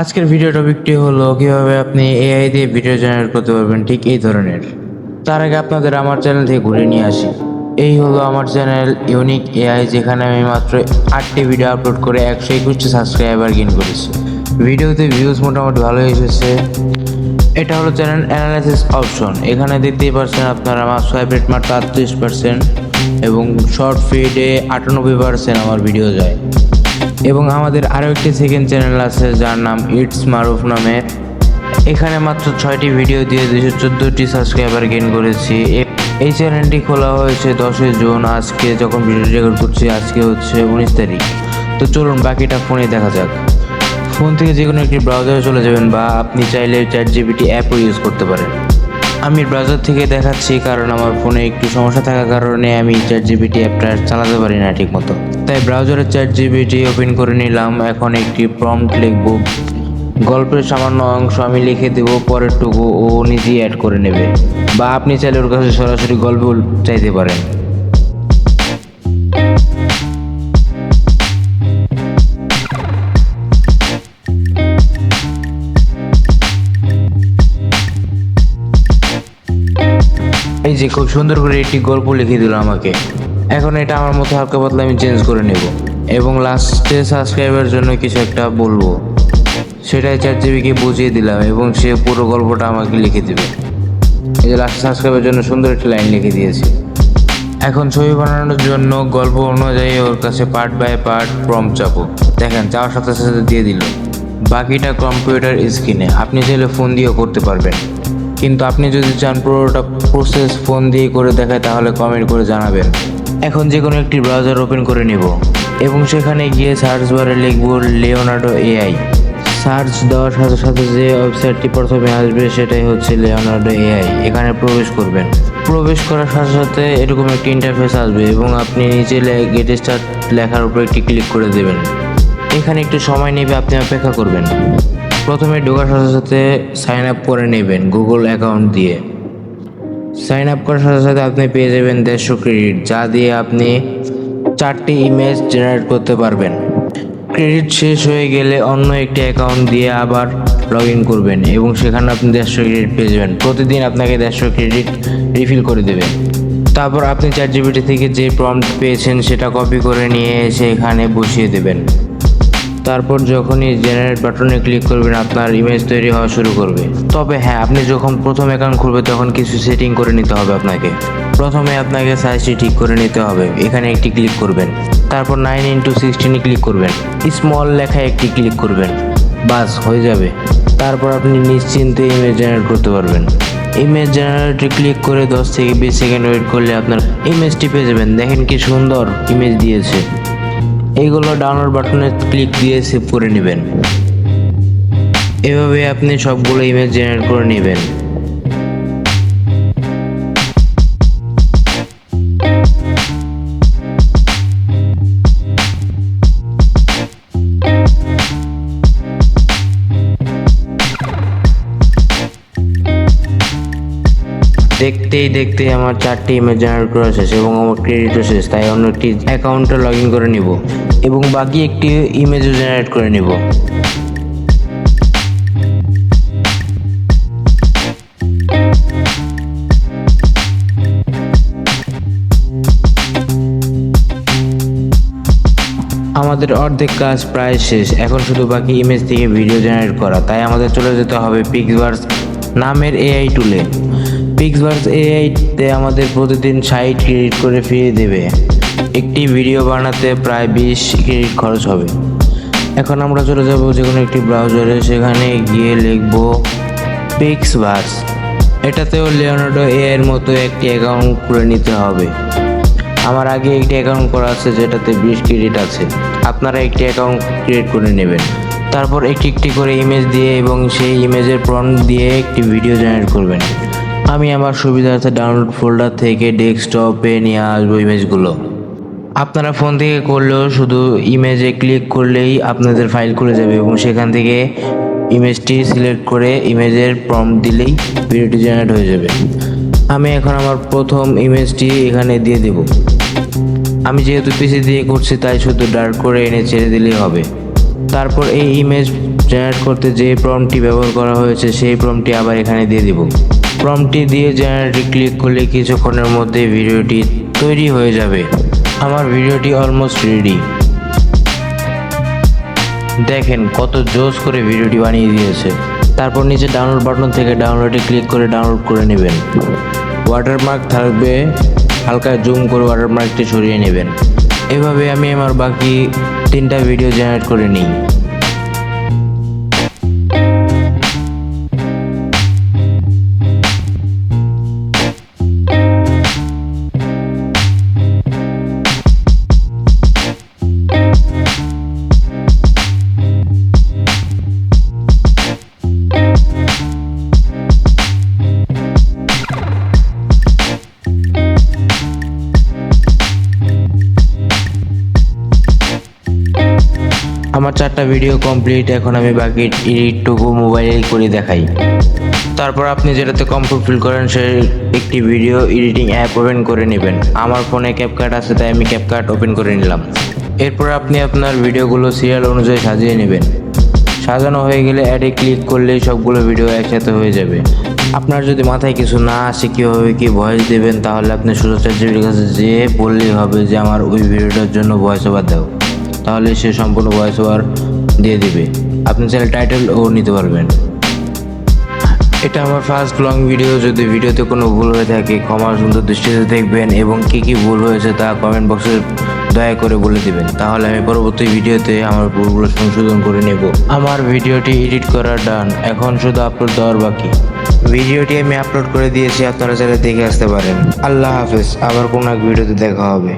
আজকের ভিডিও টপিকটি হলো কীভাবে আপনি এআই দিয়ে ভিডিও জেনারেট করতে পারবেন ঠিক এই ধরনের। তার আগে আপনাদের আমার চ্যানেল থেকে ঘুরে নিয়ে আসি। এই হলো আমার চ্যানেল ইউনিক এআই যেখানে আমি মাত্র আটটি ভিডিও আপলোড করে একশো একুশটি সাবস্ক্রাইবার গেইন করেছি। ভিডিওতে ভিউজ মোটামুটি ভালো এসেছে। এটা হলো চ্যানেল অ্যানালাইসিস অপশন এখানে দেখতেই পারছেন আপনারা আমার সোয়াইপ রেট মাত্র আটত্রিশ পার্সেন্ট এবং শর্ট ফিডে আটানব্বই পার্সেন্ট আমার ভিডিও যায়। এবং আমাদের আরও একটি সেকেন্ড চ্যানেল আছে, যার নাম ইটস মারুফ নামে। এখানে মাত্র ছয়টি ভিডিও দিয়ে দুশো চোদ্দোটি সাবস্ক্রাইবার গেইন করেছি। এই চ্যানেলটি খোলা হয়েছে দশই জুন, আজকে যখন ভিডিও রেকর্ড করছি, আজকে হচ্ছে উনিশ তারিখ। তো চলুন, বাকিটা ফোনে দেখা যাক। ফোন থেকে যে কোনো একটি ব্রাউজারে চলে যাবেন বা আপনি চাইলে চ্যাট জিবিটি অ্যাপও ইউজ করতে পারেন। আমি ব্রাউজার থেকে দেখাচ্ছি, কারণ আমার ফোনে একটু সমস্যা থাকার কারণে আমি চ্যাট জিবিটি অ্যাপটা চালাতে পারি না ঠিক মতো তাই ব্রাউজারে চ্যাট জিবিটি ওপেন করে নিলাম, এখন একটি প্রম্পট লিখব। গল্পের সামান্য অংশ আমি লিখে দেবো, পরেরটুকু ও নিজেই অ্যাড করে নেবে। বা আপনি চাইলে ওর কাছে সরাসরি গল্প চাইতে পারেন। এই যে খুব সুন্দর করে একটি গল্প লিখে দিল আমাকে। এখন এটা আমার মতো হালকা পাতলা আমি চেঞ্জ করে নেব। এবং লাস্টে সাবস্ক্রাইবের জন্য কিছু একটা বলব। সেটাই চার জিবিকে বুঝিয়ে দিলাম এবং সে পুরো গল্পটা আমাকে লিখে দেবে। এই যে লাস্ট সাবস্ক্রাইবের জন্য সুন্দর একটি লাইন লিখে দিয়েছি। এখন ছবি বানানোর জন্য গল্প অনুযায়ী ওর কাছে পার্ট বাই পার্ট প্রম চাপো দেখেন, চাওয়ার সাথে সাথে দিয়ে দিল। বাকিটা কম্পিউটার স্ক্রিনে আপনি চাইলে ফোন দিয়েও করতে পারবেন। কিন্তু আপনি যদি চান পুরোটা প্রসেস ফোন দিয়ে করে দেখায়, তাহলে কমেন্ট করে জানাবেন। এখন যে কোনো একটি ব্রাউজার ওপেন করে নেব। এবং সেখানে গিয়ে সার্চ বারে লিখব লিওনার্ডো এআই সার্চ দেওয়ার সাথে সাথে যে ওয়েবসাইটটি প্রথমে আসবে, সেটাই হচ্ছে লিওনার্ডো এআই এখানে প্রবেশ করবেন। প্রবেশ করার সাথে সাথে এরকম একটি ইন্টারফেস আসবে এবং আপনি নিচে গেট স্টার্ট লেখার উপর একটি ক্লিক করে দেবেন। এখানে একটু সময় নেবে, আপনি অপেক্ষা করবেন। প্রথমে ঢোকার সাথে সাথে সাইন আপ করে নেবেন গুগল অ্যাকাউন্ট দিয়ে। সাইন আপ করার সাথে সাথে আপনি পেয়ে যাবেন দেড়শো ক্রেডিট যা দিয়ে আপনি চারটি ইমেজ জেনারেট করতে পারবেন। ক্রেডিট শেষ হয়ে গেলে অন্য একটি অ্যাকাউন্ট দিয়ে আবার লগ ইন করবেন এবং সেখানে আপনি দেড়শো ক্রেডিট পেয়ে যাবেন। প্রতিদিন আপনাকে দেড়শো ক্রেডিট রিফিল করে দেবে। তারপর আপনি চার জিবিটি থেকে যে প্রম্পট পেয়েছেন সেটা কপি করে নিয়ে এসে এখানে বসিয়ে দেবেন। তারপর যখনই জেনারেট বাটনে ক্লিক করবেন, আপনার ইমেজ তৈরি হওয়া শুরু করবে। তবে হ্যাঁ আপনি যখন প্রথম অ্যাকাউন্ট খুলবে তখন কিছু সেটিং করে নিতে হবে আপনাকে। প্রথমে আপনাকে সাইজটি ঠিক করে নিতে হবে। এখানে একটি ক্লিক করবেন। তারপর নাইন ইন্টু সিক্সটিনে ক্লিক করবেন। স্মল লেখায় একটি ক্লিক করবেন। বাস, হয়ে যাবে। তারপর আপনি নিশ্চিন্তে ইমেজ জেনারেট করতে পারবেন। ইমেজ জেনারেটে ক্লিক করে দশ থেকে বিশ সেকেন্ড ওয়েট করলে আপনার ইমেজটি পেয়ে যাবেন। দেখেন কি সুন্দর ইমেজ দিয়েছে। এইগুলো ডাউনলোড বাটনে ক্লিক দিয়ে সেভ করে নেবেন। এভাবে আপনি সবগুলো ইমেজ জেনারেট করে নেবেন। দেখতেই দেখতেই আমার চারটি ইমেজ জেনারেট করা শেষ এবং আমার ক্রেডিটও শেষ, তাই অন্য একটি অ্যাকাউন্টে লগ ইন করে নিব এবং বাকি একটি ইমেজও জেনারেট করে নিব। আমাদের অর্ধেক কাজ প্রায় শেষ, এখন শুধু বাকি ইমেজ থেকে ভিডিও জেনারেট করা, তাই আমাদের চলে যেতে হবে পিক্সভার্স নামের এআই টুলে পিক্সভার্স এআইতে আমাদের প্রতিদিন ষাট ক্রেডিট করে ফিরিয়ে দেবে। একটি ভিডিও বানাতে প্রায় বিশ ক্রেডিট খরচ হবে। এখন আমরা চলে যাব যে কোনো একটি ব্রাউজারে সেখানে গিয়ে লিখব পিক্সভার্স এটাতেও লিওনার্ডো এর মতো একটি অ্যাকাউন্ট করে নিতে হবে। আমার আগে একটি অ্যাকাউন্ট করা আছে যেটাতে বিশ ক্রেডিট আছে। আপনারা একটি অ্যাকাউন্ট ক্রিয়েট করে নেবেন। তারপর একটি একটি করে ইমেজ দিয়ে এবং সেই ইমেজের প্রম্পট দিয়ে একটি ভিডিও জেনারেট করবেন। আমি আমার সুবিধার্থে ডাউনলোড ফোল্ডার থেকে ডেস্কটপে নিয়ে আসব ইমেজগুলো আপনারা ফোন থেকে করলেও শুধু ইমেজে ক্লিক করলেই আপনাদের ফাইল খুলে যাবে এবং সেখান থেকে ইমেজটি সিলেক্ট করে ইমেজের প্রম্পট দিলেই ভিডিওটি জেনারেট হয়ে যাবে। আমি এখন আমার প্রথম ইমেজটি এখানে দিয়ে দেব। আমি যেহেতু পিসি দিয়ে করছি তাই শুধু ডার্ক করে এনে ছেড়ে দিলেই হবে। তারপর এই ইমেজ জেনারেট করতে যে প্রমটি ব্যবহার করা হয়েছে সেই প্রমটি আবার এখানে দিয়ে দিব। প্রমটি দিয়ে জেনারেটে ক্লিক করলে কিছুক্ষণের মধ্যে ভিডিওটি তৈরি হয়ে যাবে। আমার ভিডিওটি অলমোস্ট রেডি দেখেন কত জোস করে ভিডিওটি বানিয়ে দিয়েছে। তারপর নিচে ডাউনলোড বাটন থেকে ডাউনলোডে ক্লিক করে ডাউনলোড করে নেবেন। ওয়াটারমার্ক থাকবে, হালকা জুম করে ওয়াটারমার্কটি সরিয়ে নেবেন। এভাবে আমি আমার বাকি তিনটা ভিডিও জেনারেট করে নিই। আমার চারটা ভিডিও কমপ্লিট এখন আমি বাকি এডিটটুকু মোবাইলে করে দেখাই। তারপর আপনি যেটাতে কমফোর্ট ফিল করেন, সেই একটি ভিডিও এডিটিং অ্যাপ ওপেন করে নেবেন। আমার ফোনে ক্যাপকাট আছে, তাই আমি ক্যাপকাট ওপেন করে নিলাম। এরপর আপনি আপনার ভিডিওগুলো সিরিয়াল অনুযায়ী সাজিয়ে নেবেন। সাজানো হয়ে গেলে অ্যাডে ক্লিক করলেই সবগুলো ভিডিও একসাথে হয়ে যাবে। আপনার যদি মাথায় কিছু না আসে, কীভাবে কি ভয়েস দেবেন, তাহলে আপনি সুযোগ চার্জির কাছে যেয়ে বললেই হবে যে, আমার ওই ভিডিওটার জন্য ভয়েস ওভার দাও। তাহলে সে সম্পূর্ণ ভয়েস ওভার দিয়ে দিবে। আপনি চাইলে টাইটেল ও নিতে পারবেন। এটা আমার ফার্স্ট লং ভিডিও যদি ভিডিওতে কোনো ভুল হয়ে থাকে, ক্ষমা সুন্দর দৃষ্টিতে দেখবেন এবং কি কি ভুল হয়েছে তা কমেন্ট বক্সে দয়া করে বলে দিবেন। তাহলে আমি পরবর্তী ভিডিওতে আমার ভুলগুলো সংশোধন করে নেব। আমার ভিডিওটি এডিট করা ডান এখন শুধু আপলোড দেওয়ার বাকি। ভিডিওটি আমি আপলোড করে দিয়েছি, আপনারা চাইলে দেখে আসতে পারেন। আল্লাহ হাফেজ, আবার কোনো এক ভিডিওতে দেখা হবে।